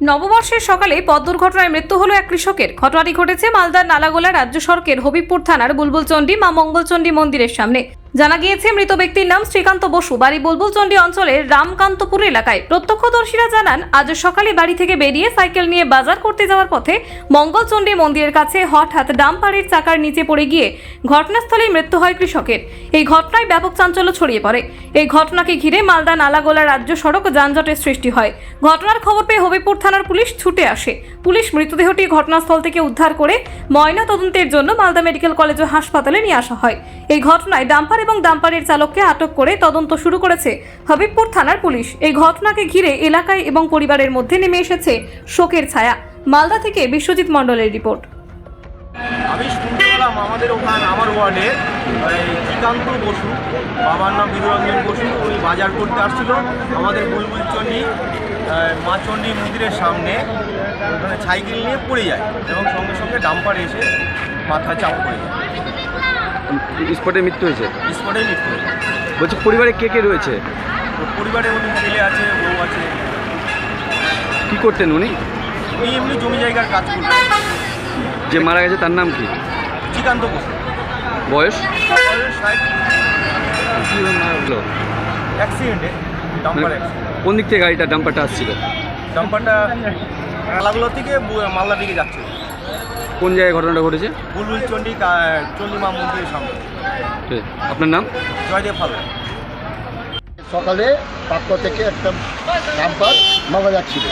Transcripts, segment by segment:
নববর্ষের সকালে পথ দুর্ঘটনায় মৃত্যু হলো এক কৃষকের। ঘটনাটি ঘটেছে মালদার নালাগোলা রাজ্য সড়কের হবিবপুর থানার বুলবুলচণ্ডী মা মঙ্গলচণ্ডী মন্দিরের সামনে। জানা গিয়েছে, মৃত ব্যক্তির নাম শ্রীকান্ত বসু। বাড়ি বুলবুলচণ্ডী অঞ্চলের রামকান্তপুর এলাকায়। প্রত্যক্ষদর্শীরা জানান, আজ সকালে বাড়ি থেকে বেরিয়ে সাইকেল নিয়ে বাজার করতে যাওয়ার পথে মঙ্গলচণ্ডী মন্দিরের কাছে হঠাৎ ডাম্পারের চাকার নিচে পড়ে গিয়ে ঘটনাস্থলেই মৃত্যু হয় কৃষকের। এই ঘটনায় ব্যাপক চাঞ্চল্য ছড়িয়ে পড়ে। এই ঘটনাকে ঘিরে মালদা নালাগোলা রাজ্য সড়ক যানজটের সৃষ্টি হয়। ঘটনার খবর পেয়ে হবিপুর থানার পুলিশ ছুটে আসে। পুলিশ মৃতদেহটি ঘটনাস্থল থেকে উদ্ধার করে ময়না তদন্তের জন্য মালদা মেডিকেল কলেজ ও হাসপাতালে নিয়ে আসা হয়। এই ঘটনায় ডাম্পার এবং ডাম্পারের চালককে আটক করে তদন্ত শুরু করেছে হবিবপুর থানার পুলিশ। এই ঘটনাকে ঘিরে এলাকায় এবং পরিবারের মধ্যে নেমে এসেছে শোকের ছায়া। মালদা থেকে বিশ্বজিৎ মণ্ডলের রিপোর্ট। আমি শুনতে পেলাম আমাদের ওখানে, আমার ওয়ার্ডের এই শ্রীকান্ত বসু, বাবার নাম বিধুরঞ্জন বসু, উনি বাজার করতে আসছিল। আমাদের বুলবুল চণ্ডী মা মন্দিরের সামনে, ওখানে সাইকেল নিয়ে পড়ে যায় এবং সঙ্গে সঙ্গে ডাম্পার এসে মাথা চাপ পড়ে যায়। স্পটে মৃত্যু হয়েছে? স্পটেই মৃত্যু হয়ে যায়। বলছি পরিবারে কে কে রয়েছে? তো পরিবারে উনি ছেলে আছে বউ আছে। কি করতেন উনি? উনি এমনি জমি জায়গার কাজ করতেন। যে মারা গেছে তার নাম কি? শ্রীকান্ত বসু বয়স? বয়স ষাট। কি হলো? অ্যাক্সিডেন্টে ডাম্পার অ্যাক্সিডেন্ট। কোন দিক থেকে গাড়িটা ডাম্পারটা আসছিল? ডাম্পারটা আলাগুলো থেকে বু- মালদা দিকে যাচ্ছিল। কোন জায়গায় ঘটনাটা ঘটেছে? বুলবুল চণ্ডী চণ্ডীমা মন্দিরের সামনে। আপনার নাম? জয়দেব হালদার সকালে পাত্র থেকে একটা ডাম্পার মারা যাচ্ছিল।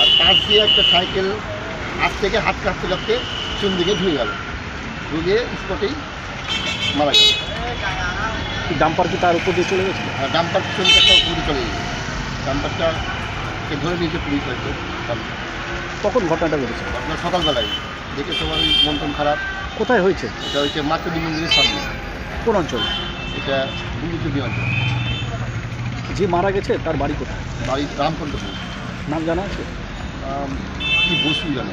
আর পাশ দিয়ে একটা সাইকেল হাত থেকে হাত কাটতে কাটতে চুন দিকে ধুয়ে গেল। ধুয়ে স্পটেই মারা গেল। ডাম্পার কি তার উপর দিয়ে চলে গেছে? আর ডাম্পার পিছন একটা পুরি চলে গেছে। ডাম্পারটাকে ধরে নিয়েছে পুলিশ হয়তো। কখন ঘটনাটা ঘটেছে? আপনার সকালবেলায়। দেখে সবাই মন টন খারাপ। কোথায় হয়েছে? এটা হচ্ছে মাতৃ মন্দিরের সামনে। কোন অঞ্চল? এটা বুলুচুরি অঞ্চল। যে মারা গেছে তার বাড়ি কোথায়? বাড়ি রামকণ্ঠপুর নাম জানা আছে? কি বসু জানো।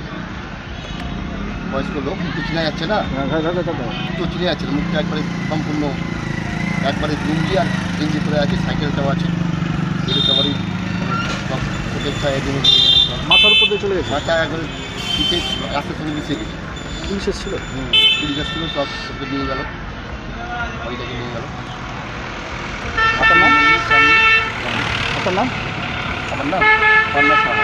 বয়স্ক লোক কিন্তু চেনা যাচ্ছে না। তো চিনে যাচ্ছে না। মুখটা একবারে সম্পূর্ণ একবারে লুঙ্গি আর গেঞ্জি করে আছে সাইকেলটাও আছে। এগুলো সবারই সব। মাথার উপর দিয়ে চলে গেছে? মাথা একবারে পিঠে রাস্তার সঙ্গে মিশে গেছে। পুলিশ এসেছিল? হুম পুলিশ আসছিল সব ওকে নিয়ে গেল। নিয়ে গেল। আপনার নাম? আপনার নাম? আমার নাম?